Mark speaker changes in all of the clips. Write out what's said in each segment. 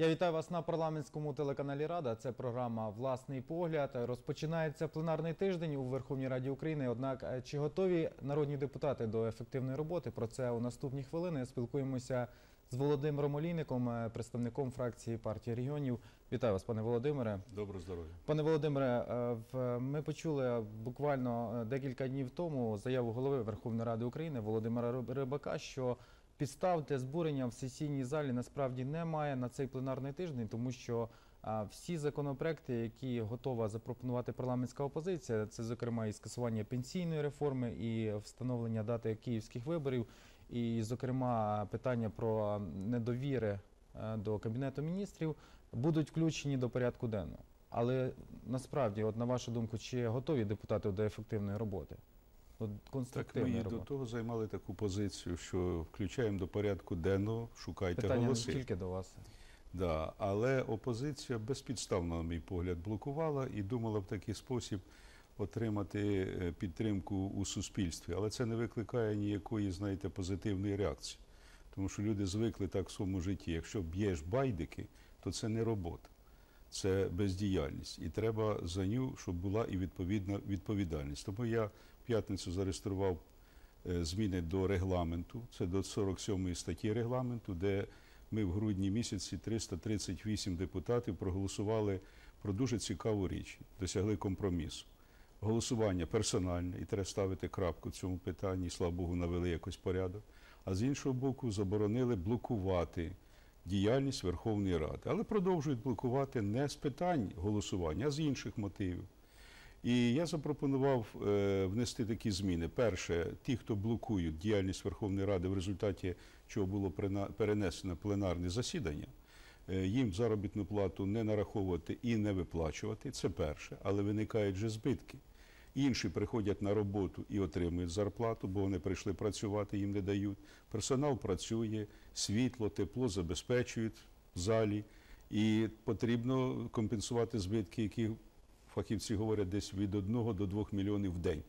Speaker 1: Я вітаю вас на парламентському телеканалі Рада. Це програма Власний погляд. Розпочинається пленарний тиждень у Верховній Раді України. Однак, е, чи готові народні депутати до ефективної роботи? Про це у наступні хвилини спілкуємося з Володимиром Олійником, е, представником фракції партії регіонів. Вітаю вас, пане Володимире.
Speaker 2: Доброго здоров'я.
Speaker 1: Пане Володимире, е, ми почули буквально декілька днів тому заяву голови Верховної Ради України Володимира Рибака, що підстав для збурення в сесійній залі насправді немає на цей пленарний тиждень, тому що всі законопроекти, які готова запропонувати парламентська опозиція, це зокрема і скасування пенсійної реформи, і встановлення дати київських виборів, і зокрема питання про недовіри е, до кабінету міністрів, будуть включені до порядку денного. Але насправді, от на вашу думку, чи готові депутати до ефективної роботи? До
Speaker 2: Так ми і до того займали таку позицію, що включаємо до порядку денного, шукайте
Speaker 1: Питання не
Speaker 2: голоси.
Speaker 1: тільки до вас.
Speaker 2: Да, але опозиція безпідставно, на мій погляд, блокувала і думала в такий спосіб отримати е, підтримку у суспільстві. Але це не викликає ніякої, знаєте, позитивної реакції. Тому що люди звикли так в своєму житті. Якщо б'єш байдики, то це не робота, це бездіяльність. І треба за ню, щоб була і відповідна відповідальність. Тому я п'ятницю зареєстрував е, зміни до регламенту. Це до 47 статті регламенту, де ми в грудні місяці 338 депутатів проголосували про дуже цікаву річ, досягли компромісу. Голосування персональне, і треба ставити крапку в цьому питанні, і, слава Богу, навели якось порядок. А з іншого боку, заборонили блокувати діяльність Верховної Ради. Але продовжують блокувати не з питань голосування, а з інших мотивів. І я запропонував е, внести такі зміни. Перше, ті, хто блокують діяльність Верховної Ради, в результаті чого було перенесено пленарне засідання, е, їм заробітну плату не нараховувати і не виплачувати. Це перше, але виникають же збитки. Інші приходять на роботу і отримують зарплату, бо вони прийшли працювати, їм не дають. Персонал працює, світло, тепло забезпечують в залі, і потрібно компенсувати збитки, які фахівці говорять десь від 1 до 2 мільйонів в день.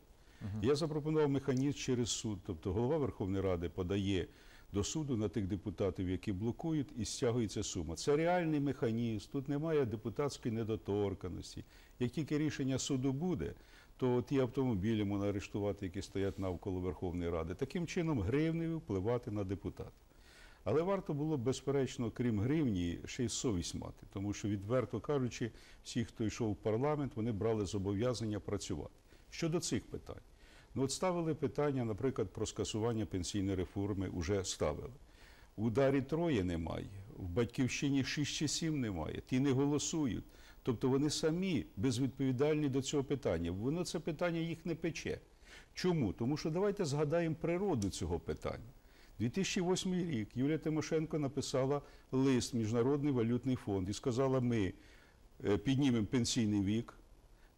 Speaker 2: Я запропонував механізм через суд, тобто голова Верховної Ради подає до суду на тих депутатів, які блокують, і стягується сума. Це реальний механізм, тут немає депутатської недоторканості. Як тільки рішення суду буде, то ті автомобілі можна арештувати, які стоять навколо Верховної Ради. Таким чином гривнею впливати на депутатів. Але варто було, безперечно, крім гривні, ще й совість мати, тому що, відверто кажучи, всі, хто йшов в парламент, вони брали зобов'язання працювати. Щодо цих питань, ну от ставили питання, наприклад, про скасування пенсійної реформи, вже ставили. В ударі троє немає, в батьківщині 6 чи 7 немає, ті не голосують. Тобто вони самі безвідповідальні до цього питання. Воно це питання їх не пече. Чому? Тому що давайте згадаємо природу цього питання. 2008 рік Юлія Тимошенко написала лист Міжнародний валютний фонд і сказала: ми е, піднімемо пенсійний вік,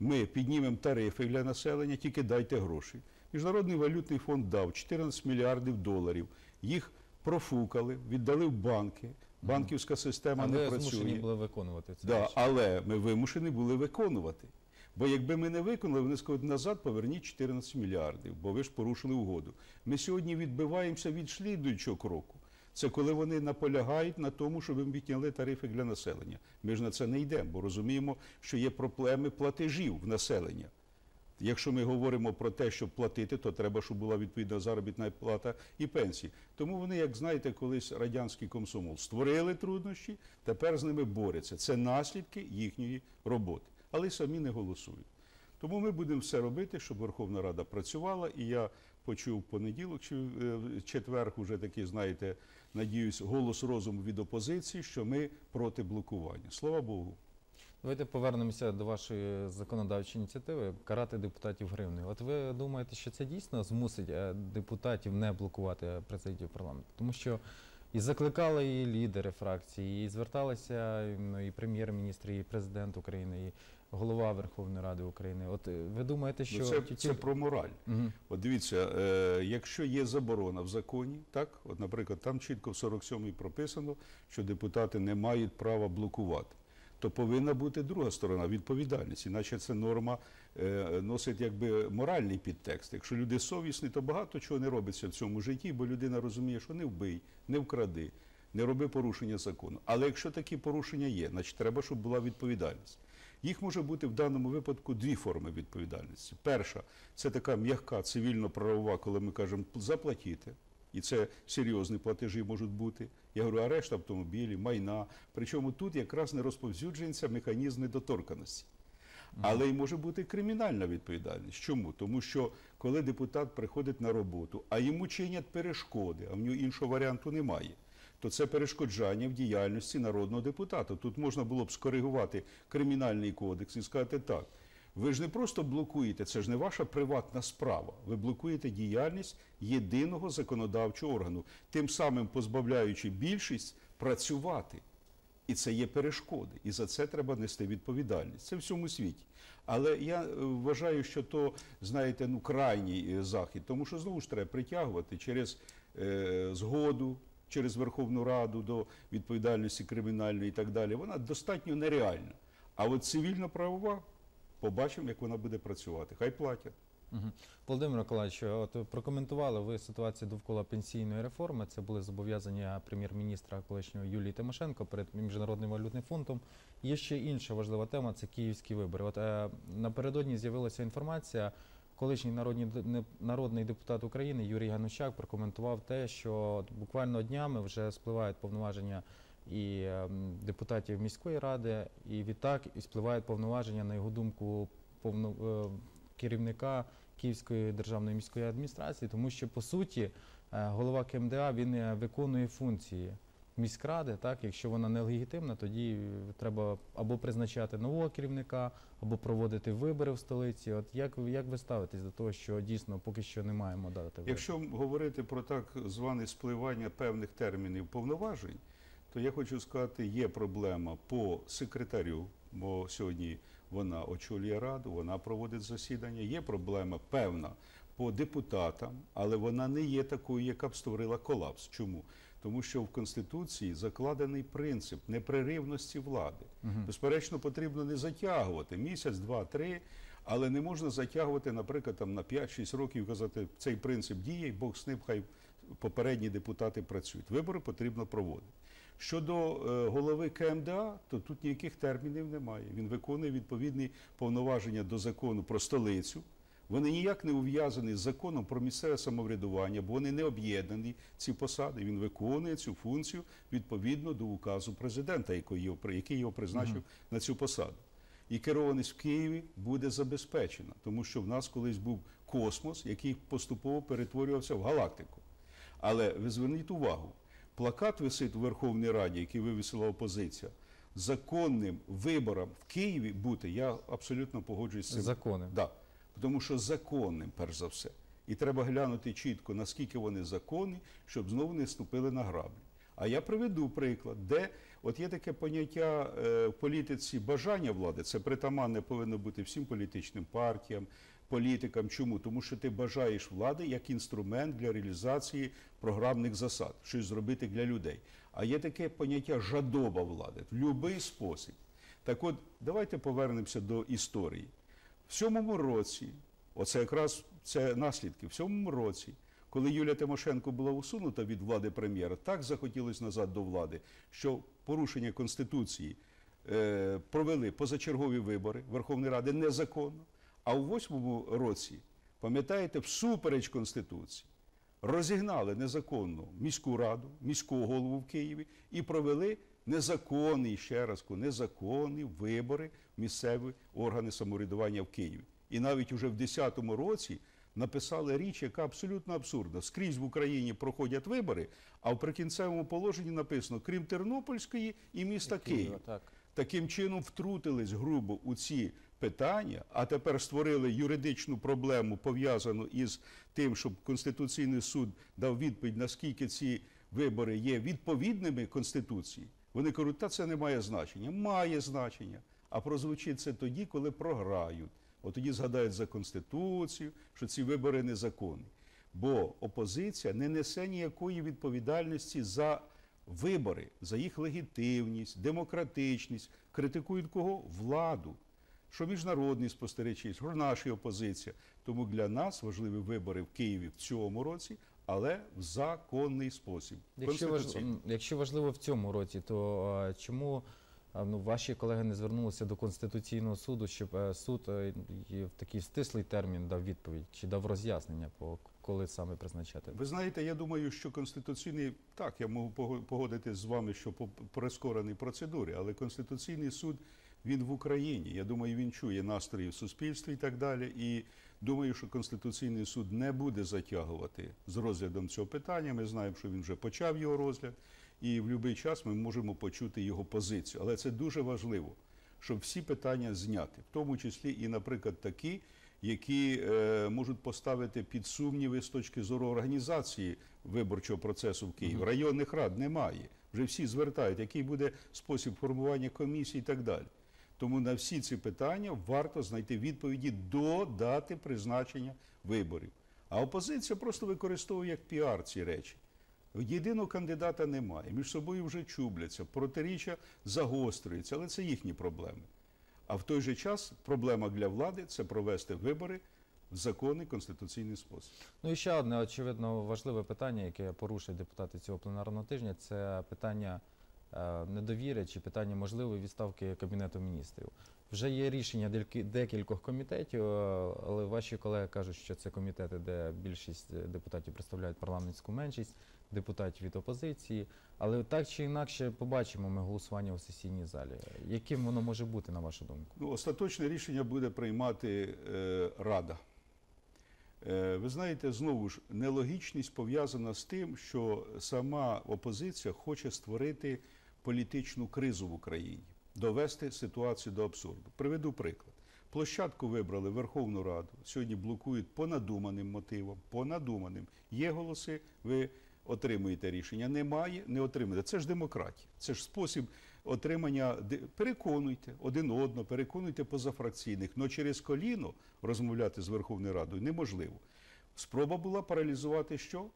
Speaker 2: ми піднімемо тарифи для населення, тільки дайте гроші. Міжнародний валютний фонд дав 14 мільярдів доларів. Їх профукали, віддали в банки. Банківська система не
Speaker 1: Але
Speaker 2: працює.
Speaker 1: змушені були виконувати це.
Speaker 2: Да, але ми вимушені були виконувати. Бо якби ми не виконали, вони скажуть назад поверніть 14 мільярдів, бо ви ж порушили угоду. Ми сьогодні відбиваємося від слідуючого кроку. Це коли вони наполягають на тому, щоб ми підняли тарифи для населення. Ми ж на це не йдемо, бо розуміємо, що є проблеми платежів в населення. Якщо ми говоримо про те, щоб платити, то треба, щоб була відповідна заробітна плата і пенсії. Тому вони, як знаєте, колись радянський комсомол створили труднощі, тепер з ними борються. Це наслідки їхньої роботи, але й самі не голосують. Тому ми будемо все робити, щоб Верховна Рада працювала. І я почув понеділок чи е, четвер, уже такий, знаєте, надіюсь, голос розуму від опозиції, що ми проти блокування. Слава Богу.
Speaker 1: Давайте повернемося до вашої законодавчої ініціативи карати депутатів гривнею. От ви думаєте, що це дійсно змусить е, депутатів не блокувати президію парламенту? Тому що і закликали і лідери фракції, і зверталися ну, і прем'єр-міністр, і президент України, і голова Верховної Ради України. От е, ви думаєте, що
Speaker 2: Ну, це,
Speaker 1: ті-
Speaker 2: це про мораль.
Speaker 1: Мгм.
Speaker 2: От дивіться, е, якщо є заборона в законі, так, от, наприклад, там чітко в 47-й прописано, що депутати не мають права блокувати. То повинна бути друга сторона відповідальність, іначе це норма е, носить якби моральний підтекст. Якщо люди совісні, то багато чого не робиться в цьому житті, бо людина розуміє, що не вбий, не вкради, не роби порушення закону. Але якщо такі порушення є, значить треба, щоб була відповідальність. Їх може бути в даному випадку дві форми відповідальності. Перша це така м'яка цивільно-правова, коли ми кажемо заплатити. І це серйозні платежі можуть бути. Я говорю, арешт автомобілів, майна. Причому тут якраз не розповсюджується механізм недоторканості. Але й може бути кримінальна відповідальність. Чому? Тому що коли депутат приходить на роботу, а йому чинять перешкоди, а в нього іншого варіанту немає, то це перешкоджання в діяльності народного депутата. Тут можна було б скоригувати кримінальний кодекс і сказати так. Ви ж не просто блокуєте, це ж не ваша приватна справа. Ви блокуєте діяльність єдиного законодавчого органу, тим самим позбавляючи більшість працювати. І це є перешкоди, і за це треба нести відповідальність. Це в всьому світі. Але я е, вважаю, що то, знаєте, ну крайній е, захід, тому що знову ж треба притягувати через е, згоду, через Верховну Раду до відповідальності кримінальної і так далі. Вона достатньо нереальна. А от цивільно-правова, побачимо, як вона буде працювати. Хай платять.
Speaker 1: Володимир Миколаївич, от прокоментували ви ситуацію довкола пенсійної реформи. Це були зобов'язання прем'єр-міністра колишнього Юлії Тимошенко перед міжнародним валютним фондом. Є ще інша важлива тема це київські вибори. От е, напередодні з'явилася інформація. Колишній народний, народний депутат України Юрій Ганущак прокоментував те, що буквально днями вже спливають повноваження і ем, депутатів міської ради, і відтак і спливають повноваження, на його думку, повно, е, керівника Київської державної міської адміністрації, тому що по суті е, голова КМДА він е, виконує функції міськради. Так, якщо вона нелегітимна, тоді треба або призначати нового керівника, або проводити вибори в столиці. От як як ви ставитесь до того, що дійсно поки що не маємо дати виборів?
Speaker 2: Якщо говорити про так зване спливання певних термінів повноважень, то я хочу сказати, є проблема по секретарю, бо сьогодні вона очолює раду, вона проводить засідання. Є проблема певна по депутатам, але вона не є такою, яка б створила колапс. Чому? Тому що в Конституції закладений принцип непреривності влади.
Speaker 1: Мгм.
Speaker 2: Безперечно, потрібно не затягувати місяць, два, три, але не можна затягувати, наприклад, там на 5-6 років казати, цей принцип діє, Бог з ним, хай попередні депутати працюють. Вибори потрібно проводити. Щодо е, голови КМДА, то тут ніяких термінів немає. Він виконує відповідні повноваження до закону про столицю. Вони ніяк не ув'язані з законом про місцеве самоврядування, бо вони не об'єднані ці посади. Він виконує цю функцію відповідно до указу президента, який його, призначив на цю посаду. І керованість в Києві буде забезпечена, тому що в нас колись був космос, який поступово перетворювався в галактику. Але ви зверніть увагу, плакат висить у Верховній Раді, який вивісила опозиція. Законним виборам в Києві бути, я абсолютно погоджуюсь з цим.
Speaker 1: закони.
Speaker 2: Да. Тому що законним, перш за все. І треба глянути чітко, наскільки вони законні, щоб знову не ступили на граблі. А я приведу приклад, де от є таке поняття е, в політиці бажання влади, це притаманне повинно бути всім політичним партіям, політикам. Чому? Тому що ти бажаєш влади як інструмент для реалізації програмних засад, щось зробити для людей. А є таке поняття жадоба влади в будь-який спосіб. Так от, давайте повернемося до історії. В сьомому році, оце якраз це наслідки, в сьомому році, коли Юлія Тимошенко була усунута від влади прем'єра, так захотілося назад до влади, що порушення Конституції е, провели позачергові вибори Верховної Ради незаконно. А у восьмому році, пам'ятаєте, всупереч Конституції, розігнали незаконну міську раду, міського голову в Києві і провели незаконні, ще раз незаконні вибори в місцеві органи самоврядування в Києві. І навіть уже в 2010 році написали річ, яка абсолютно абсурдна. Скрізь в Україні проходять вибори, а в прикінцевому положенні написано крім Тернопільської і міста Києва.
Speaker 1: Так.
Speaker 2: Таким чином втрутились грубо у ці питання, а тепер створили юридичну проблему, пов'язану із тим, щоб Конституційний суд дав відповідь, наскільки ці вибори є відповідними Конституції. Вони кажуть, та це не має значення. Має значення. А прозвучить це тоді, коли програють. От тоді згадають за Конституцію, що ці вибори незаконні. Бо опозиція не несе ніякої відповідальності за вибори, за їх легітимність, демократичність, критикують кого? Владу. Що міжнародні спостерігачі, що наша опозиція. Тому для нас важливі вибори в Києві в цьому році, але в законний спосіб.
Speaker 1: Якщо, важ... якщо важливо в цьому році, то е, чому е, ну, ваші колеги не звернулися до Конституційного суду, щоб е, суд е, і в такий стислий термін дав відповідь чи дав роз'яснення, по коли саме призначати?
Speaker 2: Ви знаєте, я думаю, що конституційний так, я можу пого- погодитись з вами, що по прискореній процедурі, але конституційний суд він в Україні. Я думаю, він чує настрої в суспільстві і так далі. І думаю, що конституційний суд не буде затягувати з розглядом цього питання. Ми знаємо, що він вже почав його розгляд, і в будь-який час ми можемо почути його позицію. Але це дуже важливо, щоб всі питання зняти, в тому числі і, наприклад, такі, які е, можуть поставити під сумніви з точки зору організації виборчого процесу в Києві. Районних рад немає. Вже всі звертають, який буде спосіб формування комісій і так далі. Тому на всі ці питання варто знайти відповіді до дати призначення виборів. А опозиція просто використовує як піар ці речі. Єдиного кандидата немає. Між собою вже чубляться, протиріччя загострюються, але це їхні проблеми. А в той же час проблема для влади це провести вибори в законний конституційний спосіб.
Speaker 1: Ну і ще одне очевидно важливе питання, яке порушують депутати цього пленарного тижня, це питання недовіри чи питання можливої відставки Кабінету міністрів. Вже є рішення декількох комітетів, е, але ваші колеги кажуть, що це комітети, де більшість е, депутатів представляють парламентську меншість, депутатів від опозиції. Але так чи інакше побачимо ми голосування у сесійній залі. Яким воно може бути, на вашу думку?
Speaker 2: Ну, остаточне рішення буде приймати е, Рада. Е, ви знаєте, знову ж нелогічність пов'язана з тим, що сама опозиція хоче створити політичну кризу в Україні, довести ситуацію до абсурду. Приведу приклад. Площадку вибрали Верховну Раду. Сьогодні блокують по надуманим мотивам. По надуманим. Є голоси, ви отримуєте рішення. Немає, не отримуєте. Це ж демократія. Це ж спосіб отримання. Переконуйте один одного, переконуйте позафракційних. Но через коліно розмовляти з Верховною Радою неможливо. Спроба була паралізувати що?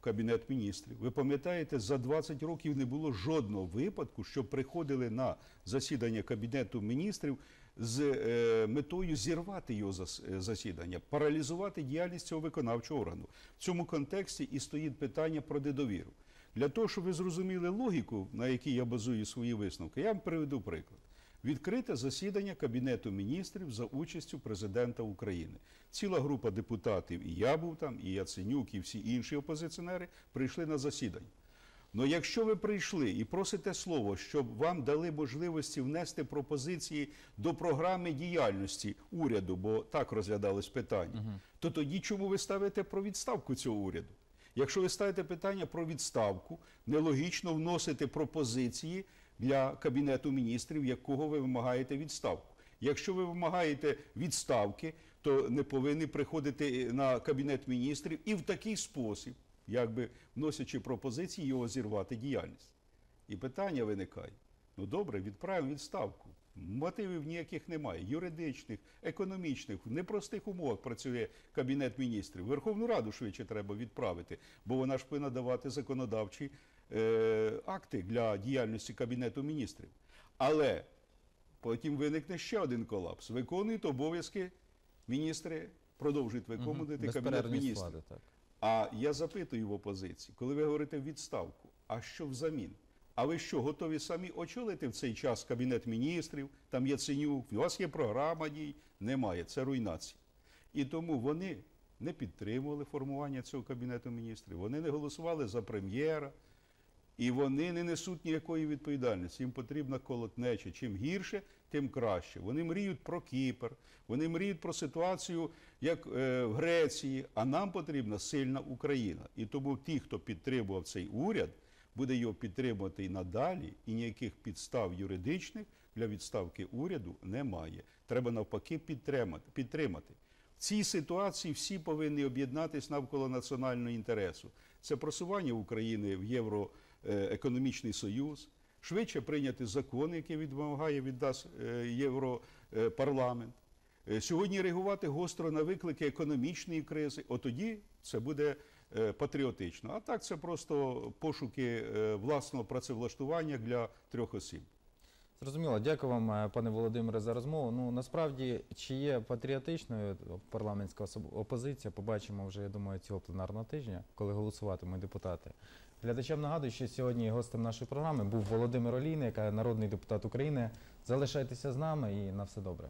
Speaker 2: Кабінет міністрів. Ви пам'ятаєте, за 20 років не було жодного випадку, що приходили на засідання Кабінету міністрів з е, метою зірвати його е, засідання, паралізувати діяльність цього виконавчого органу. В цьому контексті і стоїть питання про недовіру. Для того, щоб ви зрозуміли логіку, на якій я базую свої висновки, я вам приведу приклад. Відкрите засідання Кабінету міністрів за участю президента України. Ціла група депутатів, і я був там, і Яценюк, і всі інші опозиціонери прийшли на засідання. Ну якщо ви прийшли і просите слово, щоб вам дали можливості внести пропозиції до програми діяльності уряду, бо так розглядалось питання, то тоді чому ви ставите про відставку цього уряду? Якщо ви ставите питання про відставку, нелогічно вносити пропозиції для кабінету міністрів, якого ви вимагаєте відставку. Якщо ви вимагаєте відставки, то не повинні приходити на кабінет міністрів і в такий спосіб, якби вносячи пропозиції, його зірвати діяльність. І питання виникає: ну добре, відправимо відставку. Мотивів ніяких немає, юридичних, економічних, в непростих умовах працює Кабінет міністрів. Верховну Раду швидше треба відправити, бо вона ж повинна давати законодавчі е, акти для діяльності Кабінету міністрів. Але потім виникне ще один колапс. Виконують обов'язки міністри, продовжують виконувати Кабінет міністрів.
Speaker 1: влади, так.
Speaker 2: А я запитую в опозиції, коли ви говорите відставку, а що взамін? А ви що, готові самі очолити в цей час Кабінет міністрів, там Яценюк, у вас є програма дій? Немає, це руйнація. І тому вони не підтримували формування цього Кабінету міністрів, вони не голосували за прем'єра, і вони не несуть ніякої відповідальності. Їм потрібна колотнеча. Чим гірше, тим краще. Вони мріють про Кіпр, вони мріють про ситуацію, як е, в Греції. А нам потрібна сильна Україна. І тому ті, хто підтримував цей уряд, буде його підтримувати і надалі, і ніяких підстав юридичних для відставки уряду немає. Треба навпаки підтримати. В цій ситуації всі повинні об'єднатися навколо національного інтересу. Це просування України в Євроекономічний Союз, швидше прийняти закон, який відмагає від нас е, Європарламент. Е, Сьогодні реагувати гостро на виклики економічної кризи, от тоді це буде е, патріотично. А так це просто пошуки е, власного працевлаштування для трьох осіб.
Speaker 1: Зрозуміло, дякую вам, е, пане Володимире, за розмову. Ну насправді, чи є патріотичною парламентська особ- опозиція, побачимо вже, я думаю, цього пленарного тижня, коли голосуватимуть депутати. Глядачам нагадую, що сьогодні гостем нашої програми був Володимир Олійник, е, народний депутат України. Залишайтеся з нами і на все добре.